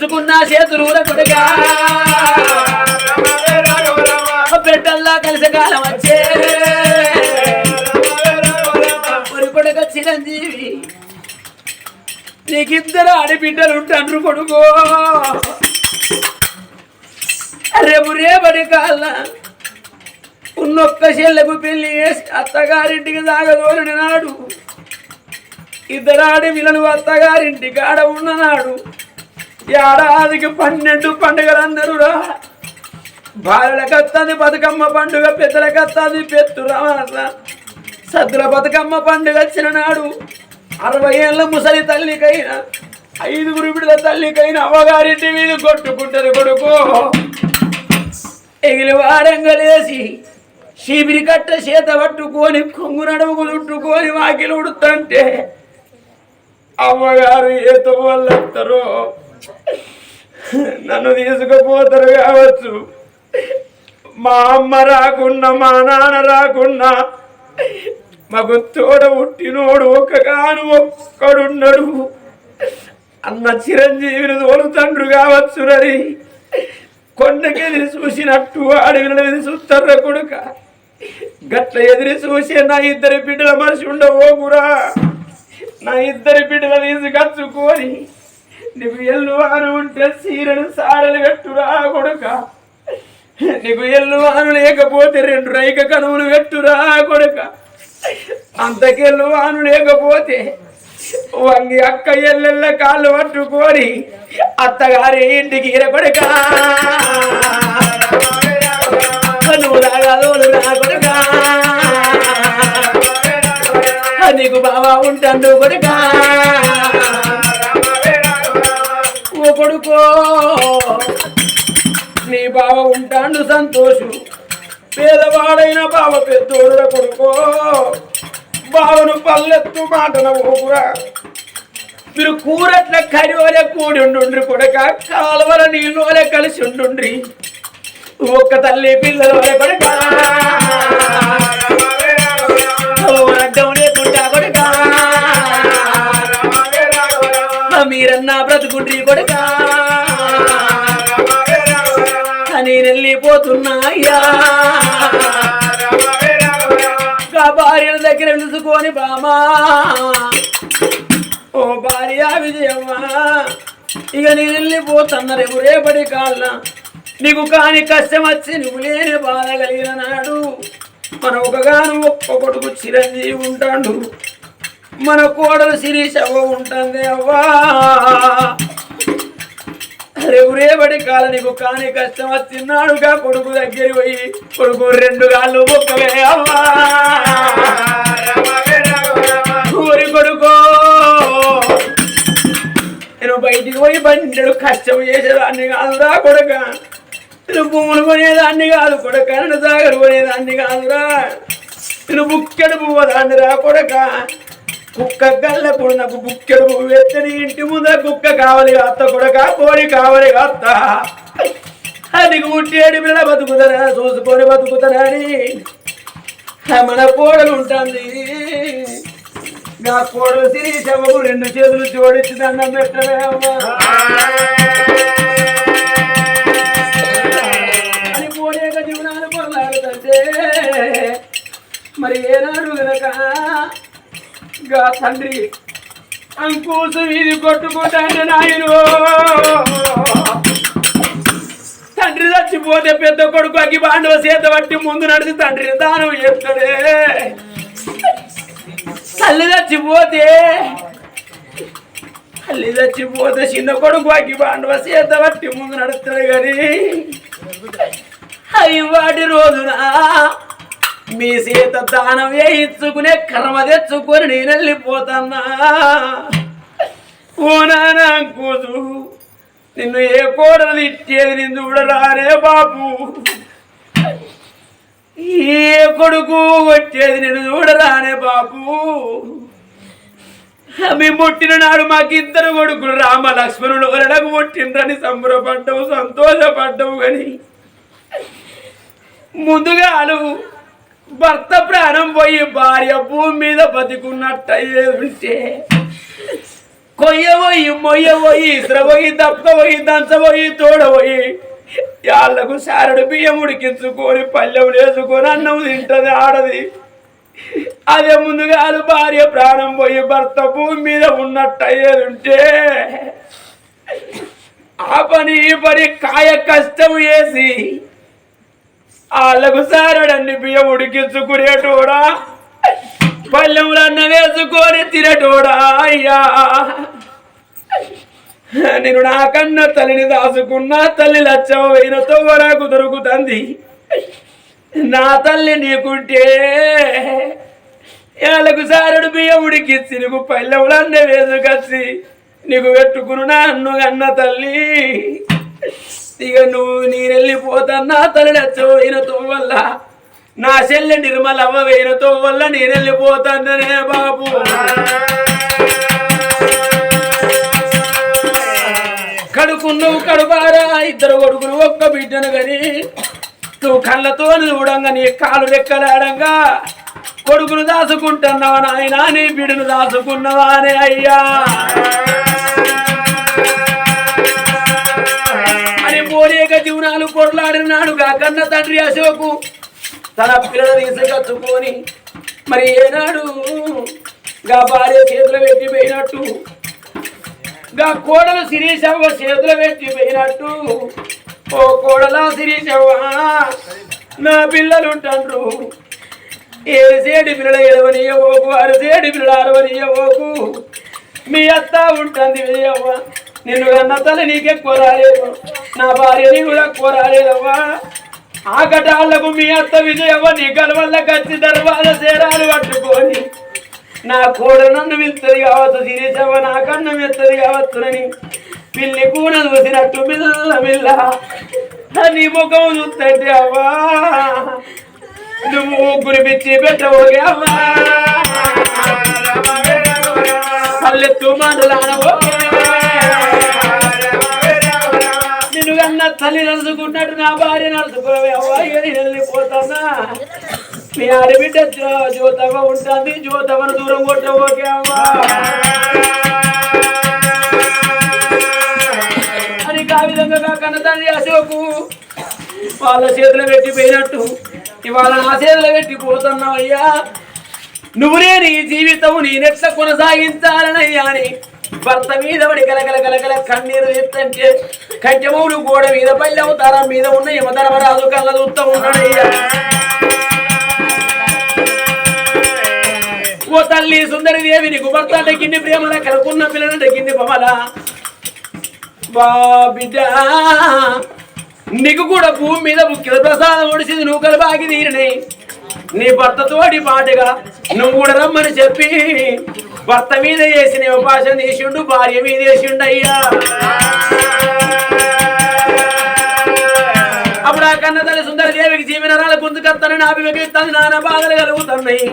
తెచ్చుకున్న చేతులు కొడుగా బిడ్డల్లా కలిసి కాలం వచ్చే. ఒరి కొడుక చిరంజీవి. నీకిద్దరు ఆడబిడ్డలు ఉంటాండ్రు కొడుకు. రేపు రేపటి కాళ్ళ ఉన్నొక్క చెల్లెకు పెళ్ళి చేసి అత్తగారింటికి సాగదోలిన నాడు. ఇద్దరు విలను అత్తగారింటి కాడ ఉన్ననాడు. ఏడాదికి పన్నెండు పండుగలు అందరు రా బాలలకు వస్తుంది బతుకమ్మ పండుగ పెద్దలకు వస్తుంది పెత్తు రమాస సద్దుల బతుకమ్మ పండుగ వచ్చిన నాడు అరవై ఏళ్ళ ముసలి తల్లికైనా ఐదుగురు బిడ్డల తల్లికైనా అవ్వగారింటి మీద కొట్టుకుంటారు కొడుకు. ఎగిలి వారంగలేసి శిబిరి కట్ట చేత పట్టుకొని కొంగు నడుముకు చుట్టుకొని వాకిలు ఉడుతుంటే అమ్మగారు ఏతో వాళ్ళు నన్ను తీసుకుపోతారు కావచ్చు. మా అమ్మ రాకున్నా మా నాన్న రాకున్నా మాకు తోడ పుట్టినోడు ఒక్కగాను ఒక్కడున్నాడు. అన్న చిరంజీవిని తోలుతండ్రు కావచ్చు రని కొండకెదిరి చూసినట్టు అడవిలో ఎదిరి చూస్తారా కొడుక. గట్ల ఎదిరి చూసి నా ఇద్దరి బిడ్డల మనిషి ఉండబోకురా నా ఇద్దరి బిడ్డల తీసుకొచ్చుకొని నీకు ఎల్లు వాను ఉంటే సీరను సారలు పెట్టురా కొడుక. నీకు ఎల్లు వాను లేకపోతే రెండు రైక కనువులు పెట్టురా కొడుక. అంతకెళ్ళు వాను లేకపోతే వంగి అక్క ఎల్లెళ్ళ కాళ్ళు పట్టుకొని అత్తగారి ఇంటికి ఇరకొడక నువ్వు రాగాలోలు రా కొడుక. నీకు బావా ఉంటాడు కొడుకా. కొడుకో. నీ బావ ఉంటాడు సంతోషు. పేదవాడైన బావ పెద్దోడుల కొడుకో. బావను పల్లెత్తు మాటన ఊపురా. మీరు కూరట్ల కరివలే కూడి ఉండుండ్రి కొడక కాలువల నీళ్ళు వలె కలిసి ఉండుండ్రి ఒక్క తల్లి పిల్లల వలె కొడక అడ్డం కొడక మీరన్నా బ్రతుకుండ్రి కొడక. నేను వెళ్ళిపోతున్నా భార్యల దగ్గర పిలుచుకొని బామా. ఓ భార్య విజయమ్మ ఇక నేను వెళ్ళిపోతున్న రేపు రేపటి కాళ్ళ నీకు కాని కష్టం వచ్చి నువ్వు లేని బాధ కలిగిన నాడు మన ఒకగాను ఒక్క కొడుకు చిరంజీవి ఉంటాడు. మన కోడలు శిరీష్ ఉంటుంది అవ్వా. రేపు రేపటి కాల నీకు కాని కష్టం వచ్చినాడుగా కొడుకు దగ్గర పోయి కొడుకు రెండు కాళ్ళు మొక్కవే అవ్వా. ఊరి కొడుకో. నేను బయటికి పోయి బండెడు కష్టం చేసేదాన్ని కాదురా కొడుక. నేను భూములు కొనేదాన్ని కాదు కొడుక. నన్ను సాగరు కొనేదాన్ని కాదురా. నేను బుక్కెడు పువ్వదాన్ని రా కొడక. కుక్క గల్లప్పుడు నాకు బుక్కెడు వెచ్చని ఇంటి ముందర కుక్క కావాలి అత్త కొడక కోడి కావాలి అత్త అది ముట్టేడి పిల్ల బతుకుతారా చూసుకొని బతుకుతారా అని మన కోడలు ఉంటుంది. నా కోడలు తిరిగి రెండు చేతులు జోడించి దండం పెట్టలే అమ్మా. అని కోడేక జీవనాలు పొరలాడుతుంటే మరి ఏనాడు గనక ఇంకా తండ్రి. అంకూసు ఇది కొట్టుకుంటాను నాయన. తండ్రి చచ్చిపోతే పెద్ద కొడుకు అగ్గి బాండవ చేత పట్టి ముందు నడిచి తండ్రిని దానం చేస్తాడే. తల్లి చచ్చిపోతే తల్లి చచ్చిపోతే చిన్న కొడుకు అగ్గి బాండవ చేత పట్టి ముందు నడుస్తాడు కానీ అవి వాటి రోజునా? మీ సీత దానం వేయించుకునే కర్మ తెచ్చుకొని నేను వెళ్ళిపోతున్నా ఓ కూతు నిన్ను ఏ కోడలు ఇచ్చేది నిన్ను చూడరారే బాబు. ఏ కొడుకు వచ్చేది నేను చూడరానే బాబు. మీ పుట్టిన నాడు మాకిద్దరు కొడుకులు రామ లక్ష్మణుడు వరడకు పుట్టిండ్రని సంబరపడ్డవు సంతోషపడ్డవు కానీ ముందుగాలు భర్త ప్రాణం పోయి భార్య భూమి మీద బతికున్నట్టయ్యే ఉంటే కొయ్య పోయి మొయ్య పోయి ఇసుర పోయి దప్ప వాళ్ళకు సారడు బియ్యం ఉడికించుకొని పల్లెం వేసుకొని అన్నం తింటది ఆడది. అదే ముందుగా భార్య ప్రాణం పోయి భర్త భూమి మీద ఉన్నట్టయ్యేది ఉంటే ఆ పని ఈ పని కాయ కష్టం వేసి వాళ్ళకు సారడన్ని బియ్యం ఉడికించుకునేటోడా? పల్లెములు అన్న వేసుకొని తినటోడా? అయ్యా. నేను నాకన్న తల్లిని దాచుకున్నా తల్లి లచ్చవ వేయినతో వరకు దొరుకుతుంది నా తల్లి నీకుంటే వాళ్ళకు సారడు బియ్యం ఉడికిచ్చి నీకు పల్లెంలో అన్న వేసుకొచ్చి నీకు పెట్టుకును నా అన్ను అన్న తల్లి. ఇక నువ్వు నేను వెళ్ళిపోతాన్నా తల్లి లచ్చవ వల్ల నా చెల్లె నిర్మలవ్వ వేయనతో వల్ల నేను వెళ్ళిపోతాననే బాబు? కడుకున్నావు కడుపారా? ఇద్దరు కొడుకులు ఒక్క బిడ్డను గని. నువ్వు కళ్ళతో చూడంగా నీ కాలు రెక్కలాడంగా. కొడుకును దాచుకుంటున్నావా నాయన? నీ బిడ్డను దాచుకున్నవానే అయ్యా. పోలేక జీవనాలు పొరలాడినాడుగా కన్న తండ్రి అశోకు. తన పిల్లలు తీసుకొచ్చుకొని మరి ఏనాడు గా భార్య చేతులు పెట్టిపోయినట్టు గా కోడలు శిరీషవ్వ చేతులు పెట్టిపోయినట్టు ఓ కోడల శిరీషవ్వ నా పిల్లలు ఉంటండ్రు ఏసేడి పిల్లల ఎడవనియవోకు అరసేడి పిల్లల అరవనియవోకు మీ అత్త ఉంటుంది విజయవ్వ. నిన్ను కన్న తల్లి నీకెక్కువ రాలేదు నా భార్యని కూడా ఎక్కువ రాలేదవ్వా ఆ కటాళ్ళకు మీ అత్త విజయవ్వ నీ కలవల్ల కత్తి దర్వాజ సేరాలు పట్టుకొని నా కోడ నన్ను మెత్తది కావచ్చు శిరీషవ్వ నా కన్ను మెత్తది కావచ్చునని పిల్లి కూన చూసినట్టు మిల్ల మిల్ల నీ ముఖం చూస్తుంటే అవ్వా నువ్వు గురిపిచ్చి పెట్టబోగే అవ్వా. పల్లెత్తు మాటలాడబో నా తల్లి నడుచుకున్నట్టు నా భార్య నడుచుకోవే అవ్వా ఇక వెళ్ళిపోతానా మీ ఆడబిడ్డ జ్యో- ఉంటుంది జ్యోతవ్వను దూరం కొట్టబోకే అవ్వా? అని ఆ విధంగా కన్న తండ్రి అశోకు వాళ్ళ చేతులు పెట్టి పోయినట్టు ఇవాళ నా చేతులు పెట్టి పోతున్నావయ్యా నువ్వునే నీ జీవితం నేనెట్లా కొనసాగించాలనయ్యా అని భర్త మీద పడి కలకల కలకల కన్నీరు ఎత్తంటే కంచెమౌలు గోడ మీద పల్లె అవతారం మీద ఉన్న యమధర్మరాజు కళ్ళ చూస్తా ఉన్నాడయ్యా. ఓ తల్లి సుందరి దేవి నీకు భర్త అంటే గిన్ని ప్రేమల కలుకున్న పిల్లలంటే గిన్ని బొమ్మల. బా బిడ్డ నీకు కూడా భూమి మీద ముఖ్య ప్రసాదం ఒడిసింది నువ్వు కలబాగి తీరినాయి నీ భర్త తోడి పాటగా నువ్వు కూడా రమ్మని చెప్పి భర్త మీద వేసిన ఉపాసన తీసిండు భార్య మీద చేసిండు అయ్యా అప్పుడు ఆ కన్న తల్లి సుందర దేవికి జీవనరాల గుంతుకత్తనని అభివేకిస్తాను నానా బాధలు కలుగుతున్నాయి.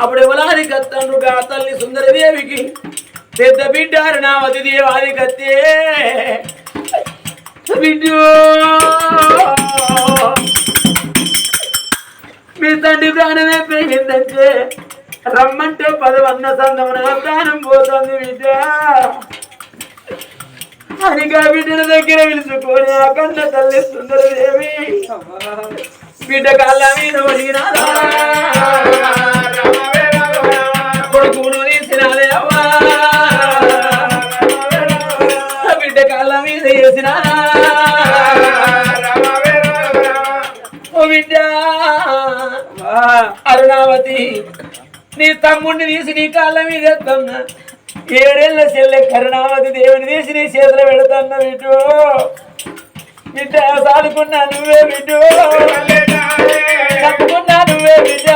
అప్పుడు ఎవలాది కత్తనుగా తల్లి సుందర దేవికి పెద్ద బిడ్డ నావతి దేవాది కత్తే బిడ్డో! మీ తండ్రి ప్రాణమే పెరిగిందంటే రమ్మంటే పదవన్న సందమన ప్రాణం పోతుంది బిడ్డ అనిగా బిడ్డల దగ్గర పిలుచుకొని ఆ కన్న తల్లి సుందరదేవి బిడ్డ కళ్ళ మీద ఒడిగినారా కొడుకును తీసినాదే అవ్వా. బిడ్డ కళ్ళ మీద వేసినా ఓ బిడ్డ అరుణావతి నీ తమ్ముడిని తీసి నీ కాళ్ళ మీద ఎత్తన్నా. ఏడేళ్ళ చెల్లె కరుణావతి దేవుని తీసి నీ చేతులు పెడతాన్న బిడ్డు. బిడ్డ సాదుకున్నా నువ్వే బిడ్డు. తప్పుకున్నా నువ్వే బిడ్డ.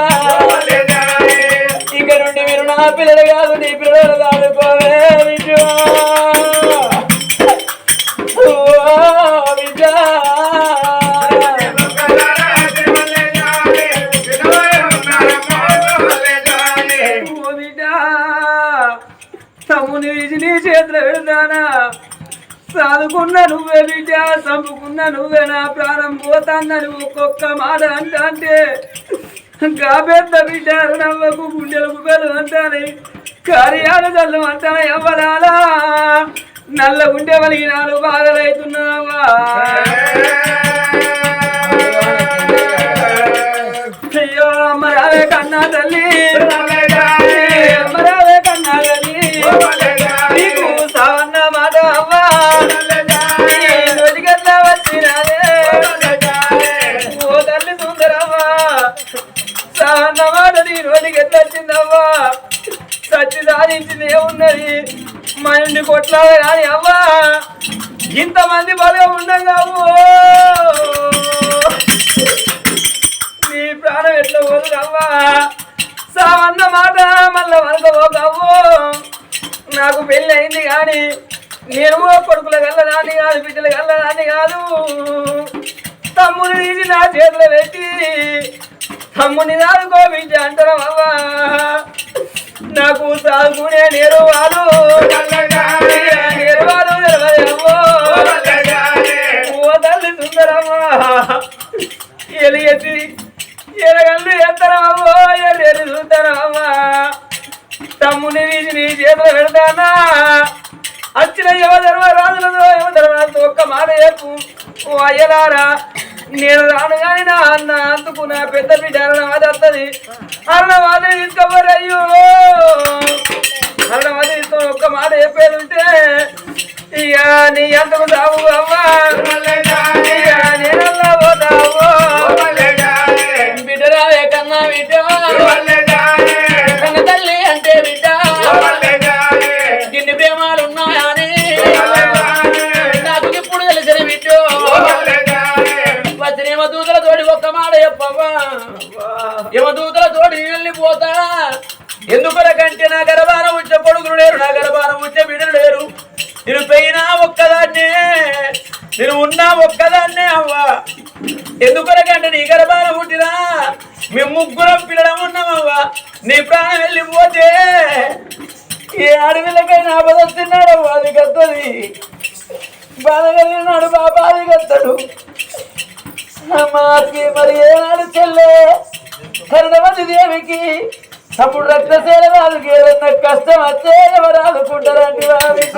ఇక నుండి మీరు నా పిల్లలు కాదు నీ పిల్లలు సాదుకోవే బిడ్డు. ఓ బిడ్డ. తమ్ముని విడిచి నీ చేతిలో పెడతానా చదువుకున్న నువ్వే బిడ్డ చంపుకున్న నువ్వే నా ప్రాణం పోతాందని ఒక్కొక్క మాట అంటా అంటే గా పెద్ద బిడ్డ నవ్వకు గుండెలకు బెల్లం అంటానే కార్యాలు చల్లు అంతా ఎవ్వరాలా నల్ల గుండె వలిగినాలు బాధలైతున్నావా. అయ్యో అమ్మరావే కన్నా తల్లి. సావన్న మాట నీ నోటికి ఎట్లొచ్చిందవ్వా సచ్చి సాధించింది ఏమున్నది? మా ఇంటి కొట్లాడే కానీ అవ్వా? ఇంతమంది బలం ఉండగా నీ ప్రాణం ఎట్లా పోదురవ్వా సావన్న మాట మళ్ళా వరకపోకవ్వు నాకు పెళ్ళి అయింది కానీ నేను ఓ కొడుకుల గల్లదాన్ని కాదు బిడ్డల గల్లదాన్ని కాదు. తమ్ముని తీసి నా చేతిలో పెట్టి తమ్ముని దాదుకో బిడ్డ అంటారం అవ్వా. నాకు సాగునే నేరు వాళ్ళు ఓ తల్లి సుందరమ్మా ఎలిగెత్తి ఎరగల్లు ఎత్తరమ్మో ఎర్రెలు చూస్తారమ్మా తమ్ముని వీసి నీ చేతిలో పెడతానా? వచ్చిన యువధర్మ రాజులతో యువధర్మరాజుతో ఒక్క మాట చెప్పు. ఓ అయ్యలారా నేను రాను కానీ నా అన్న అందుకు నా పెద్ద బిడ్డ అరణవాది వస్తుంది అరణవాదిని తీసుకోబోరు అయ్యో అరణవాది తీసుకో ఒక్క మాట చెప్పేది ఉంటే ఇక నీ అంతకు సాగు అవ్వా. ఇక అప్పుడు రక్తసేన వాళ్ళకి ఏదన్నా కష్టం వచ్చే ఎవరు ఆదుకుంటారండి వారిక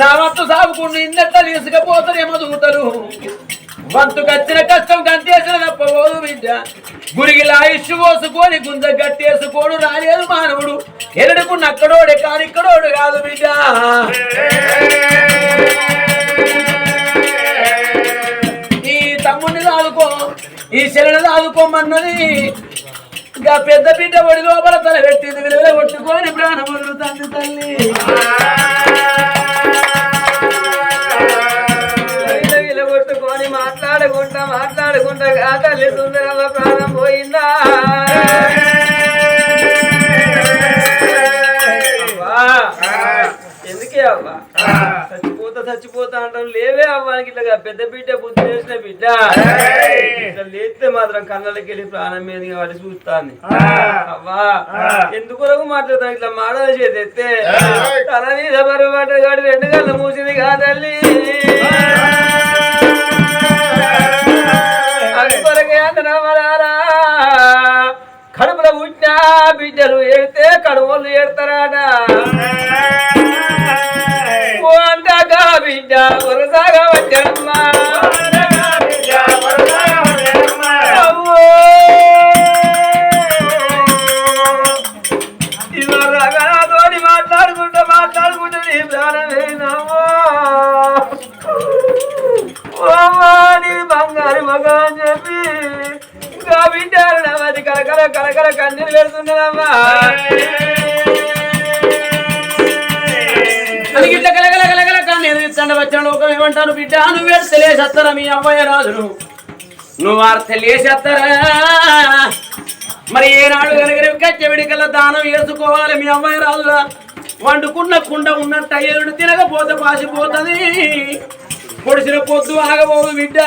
నా వంతు సాగుకుండా ఇందట తీసుకపోతారేమో దూతరు వంతు కష్టం కంటేసిన తప్పబోదు బిడ్డ. గురిగిలా ఆయుష్ పోసుకొని గుంజ గట్టేసుకోడు రాలేదు మానవుడు. ఎరడుకు అక్కడోడే కానిక్కడోడు కాదు బిడ్డ. దాదుకో ఈ చెల్లెని దాదుకోమన్నది ఇంకా పెద్ద బిడ్డ ఒడి లోపల తల పెట్టింది విలువలు కొట్టుకొని ప్రాణం వదులుతుంది తల్లి. కొట్టుకొని మాట్లాడుకుంటా మాట్లాడుకుంటా ఆ తల్లి సుందరమ్మ ప్రాణం పోయిందా? ఎందుకే అవ్వా చచ్చిపోతా చచ్చిపోతా అంటాం లేవే అవ్వానికి ఇట్లా పెద్ద బిడ్డ బుద్ధి చేసిన బిడ్డ. ఇట్లా లేస్తే మాత్రం కళ్ళకి వెళ్ళి ప్రాణం మీద కాబట్టి చూస్తాను అవ్వా! ఎందుకు మాట్లాడతాను ఇట్లా మాడలు చేస్తే తన మీద బరువు పడ్డది కాబట్టి రెండు కళ్ళు మూసింది కాదల్లి అందుకొరకే అంటున్నామరారా కడుపులో పుట్టిన బిడ్డలు ఏడితే కడుపులు ఏడతారాట. బిడ్డ వరసాగా వచ్చిన బిడ్డ? నువ్వు తెలియసేస్తారా మీ అవ్వయ్య రాజులు నువ్వు వారు తెలియసేస్తారా మరి ఏనాడు కనుక కచ్చవిడి విడికల దానం వేసుకోవాలి మీ అమ్మాయి రాజులా? వండుకున్న కుండ ఉన్నట్టు అయ్యేడు తినకపోతే పాసిపోతుంది. పొడిసిన పొద్దు ఆగబోదు బిడ్డ.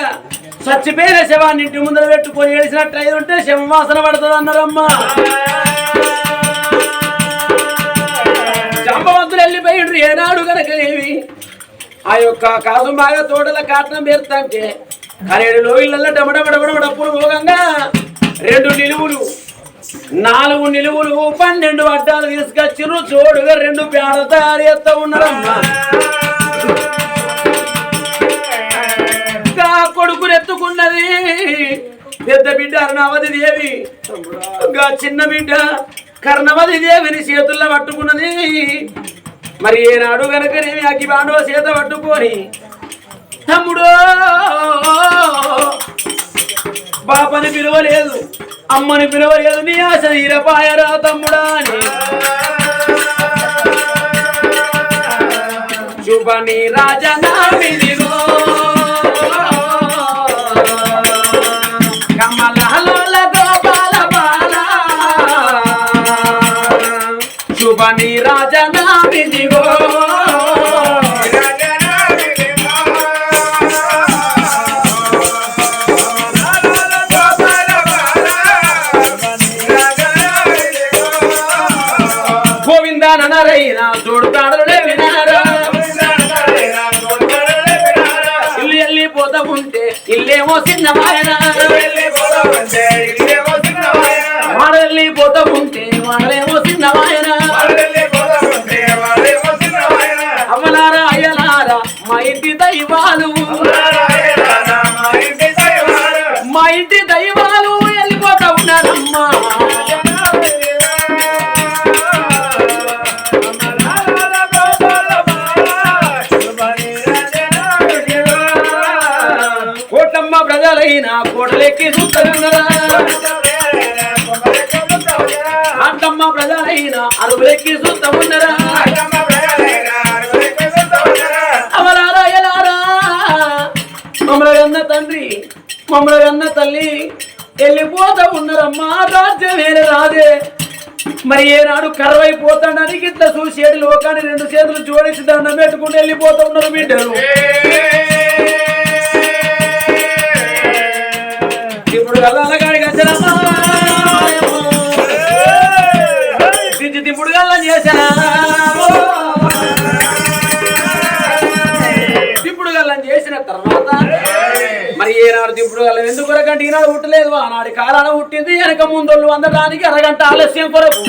చచ్చిపోయిన శవాన్ని ఇంటి ముందర పెట్టుకొని ఏడిసినట్టు అయ్యి ఉంటే శవం వాసన పడుతుంది అన్నారమ్మా. చంపవంతులు వెళ్ళిపోయిండ్రు ఏనాడు కనుకనేవి ఆ యొక్క కాదు బాగా తోటల కాటనం పేరుతాంటే కరేడు ఇళ్ళల్లో డమడమడమడ డప్పులు పోగంగా రెండు నిలువులు నాలుగు నిలువులు పన్నెండు అడ్డాలు తీసుకొచ్చిర్రు. చోడుగా రెండు పేడ తయారు చేస్తా ఉన్నారమ్మా. ఇంకా ఎత్తుకున్నది పెద్ద బిడ్డ అరుణావతి దేవి. ఇంకా చిన్న బిడ్డ కర్ణవతి దేవిని చేతుల్లో పట్టుకున్నది. మరి ఏనాడు గనకనేమి అగ్గి బాండవ చేత పట్టుకొని తమ్ముడు! పాపని పిలవలేదు అమ్మని పిలవలేదు నీ ఆశ పాయరా తమ్ముడా అని. శుభని రాజనామిదిగో శుభని రాజనామిదిగో i was in the water. కోటలెక్కి చూస్తున్నారా అంటమ్మ ప్రజలైన అరుగులెక్కి చూస్తున్నారా అమలారా ఎలారా మమ్మల్ని అన్న తండ్రి మమ్మల్ని అన్న తల్లి వెళ్ళిపోతా ఉన్నారమ్మా రాజ్యం వేరే రాదే మరి ఏనాడు కరవైపోతాడని ఇట్లా చూసేటి లోకాన్ని రెండు చేతులు జోడించి దండం పెట్టుకుని వెళ్ళిపోతా ఉన్నారు బిడ్డలు. ఇప్పుడు గల్లగాడికి వచ్చానమ్మా దించి దింపుడు గల్లని చేశానా దింపుడు గల్లని చేసిన తర్వాత మరి ఏనాడు దింపుడు గల్లం ఎందుకు కొరకంటే ఈనాడు పుట్టలేదు. ఆనాడు కాలాన పుట్టింది. వెనక ముందోళ్ళు అందడానికి అరగంట ఆలస్యం కొరకు.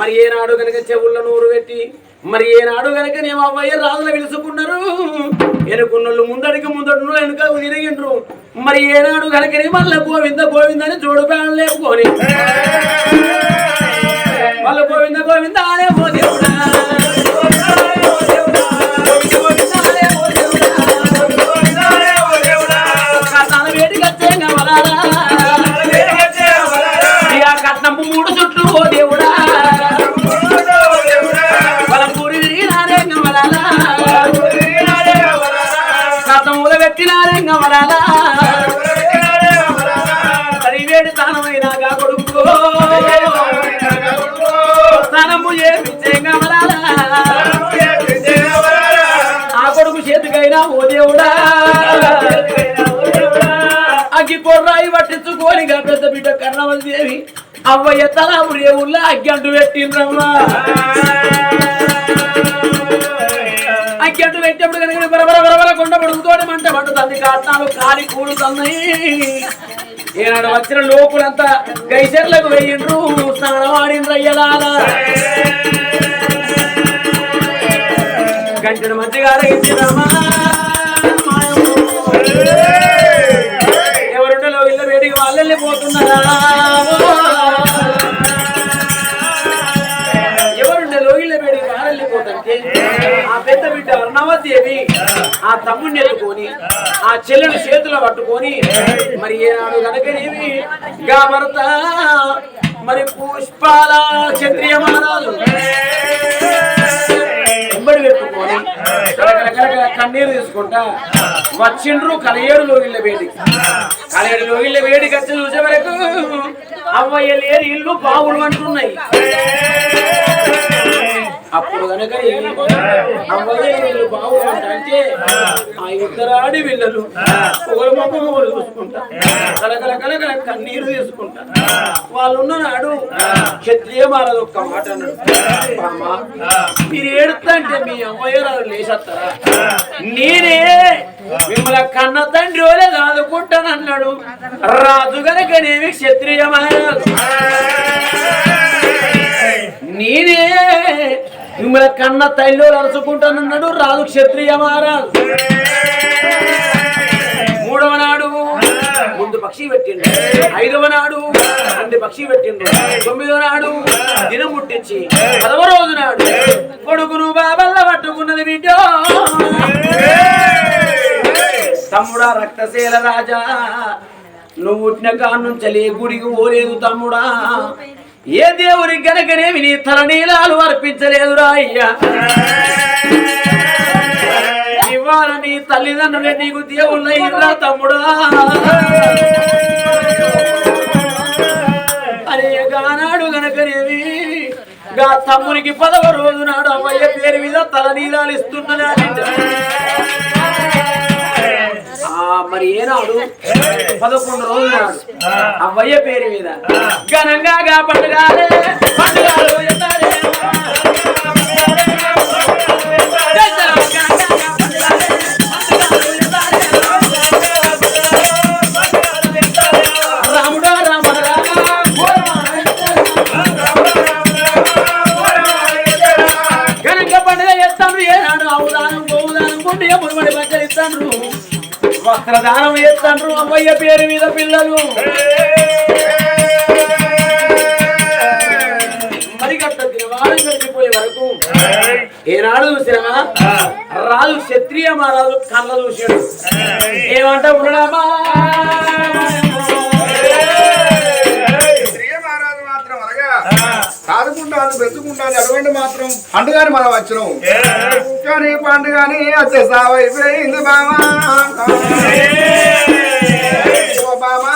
మరి ఏనాడు కనుక చెవుల్లో నూరు పెట్టి మరి ఏనాడు కనుక నేను అవ్వయ్య రాజులు పిలుచుకున్నారు ఎనుకున్నోళ్ళు ముందడికి ముందడు వెనుక తిరిగిండ్రు. మరి ఏనాడు కనుక మళ్ళీ గోవింద గోవింద అని చూడు లేపుకొని. వాళ్ళ గోవింద గోవింద అనే ఓ అవ్వయ్య తల దేవుళ్ళ అగ్గి అంటు పెట్టిండ్రమ్మా. అగ్గి అంటు పెట్టినప్పుడు కనుక బరబర బరబర కొండ పడుకుతోటి మంట పడుతుంది కాటాలు కాలి కూడుతున్నాయి ఈనాడు వచ్చిన లోకులంతా గైసెర్లకు వెయ్యిండ్రు స్నానం ఆడిండ్రు అయ్యలాలా గంటను మంచిగా అరగించినామా ఎవరుండలో ఇళ్ళ వేడికి వాళ్ళు వెళ్ళిపోతున్నారా అర్ణవదేవి ఆ తమ్ముడిని ఎత్తుకొని ఆ. చెల్లెని చేతిలో పట్టుకొని మరి ఏనాడు కనుకనేవి గా భర్త మరి పుష్పాల క్షత్రియ మహారాజు. వెంబడి పెట్టుకొని కన్నీరు తీసుకుంటా వచ్చిండ్రు కలయేడు లోగిళ్ళ వేడికి కలయేడు లోగిళ్ళ వేడికి వచ్చి చూసే వరకు అవ్వయ్య లేని ఇల్లు బావులు అంటున్నాయి. అప్పుడు కనుక అవ్వయ్య లేని అంటే ఆ ఇద్దరు ఆడి పిల్లలు ఒకరి మొక్క ఒకరు చూసుకుంటా. కలకల కలకల కన్నీరు తీసుకుంటా. వాళ్ళు ఉన్న నాడు క్షత్రియ మారదు ఒక్క మాట అన్నాడు. మీరు ఏడుతంటే మీ అమ్మయ్యరాలు లేచేస్తారా? నేనే మిమ్మల్ని కన్న తండ్రి ఓలే దాదుకుంటానన్నాడు రాజు గనకనేమి క్షత్రియ మహారాజు. నేనే మిమ్మల్ని కన్న తల్లి అరుచుకుంటానన్నాడు రాజు క్షత్రియ మహారాజు. మూడవ నాడు ముందు పక్షి పెట్టిండు. ఐదవ నాడు రెండు పక్షి పెట్టిండు. తొమ్మిదవ నాడు దినం ముట్టించి పదవ రోజు నాడు కొడుకును బాబల్ల పట్టుకున్నది బిడ్డో. తమ్ముడా రక్తశీల రాజా నువ్వు పుట్టిన కానుంచలే గుడికి పోలేదు తమ్ముడా. ఏ దేవుని గనకనేమి నీ తల నీలాలు అర్పించలేదురా అయ్యా? ఇవాళ నీ తల్లిదండ్రులే నీకు దేవుళ్ళ ఇర్రా తమ్ముడా. అరే గానాడు గనకనేవి గా తమ్మునికి పదవ రోజు నాడు అమ్మయ్య పేరు మీద తల నీలాలు మరి ఏనాడు? పదకొండు రోజులు నాడు అవ్వయ్య పేరు మీద. ఘనంగా పండుగాలే. వస్త్రదానం చేస్తాను అమ్మయ్య పేరు మీద పిల్లలు. మరి గడిచిపోయే వరకు ఏనాడు చూసినా రాజు క్షత్రియ మహారాజు కళ్ళ చూసాడు. ఏమంట ఉండడామా కాదుకుంటాను పెట్టుకుంటాను అటువంటి మాత్రం అండుగాని మనం వచ్చినాం కానీ పండుగని వచ్చే సావైపోయింది బామా బామా.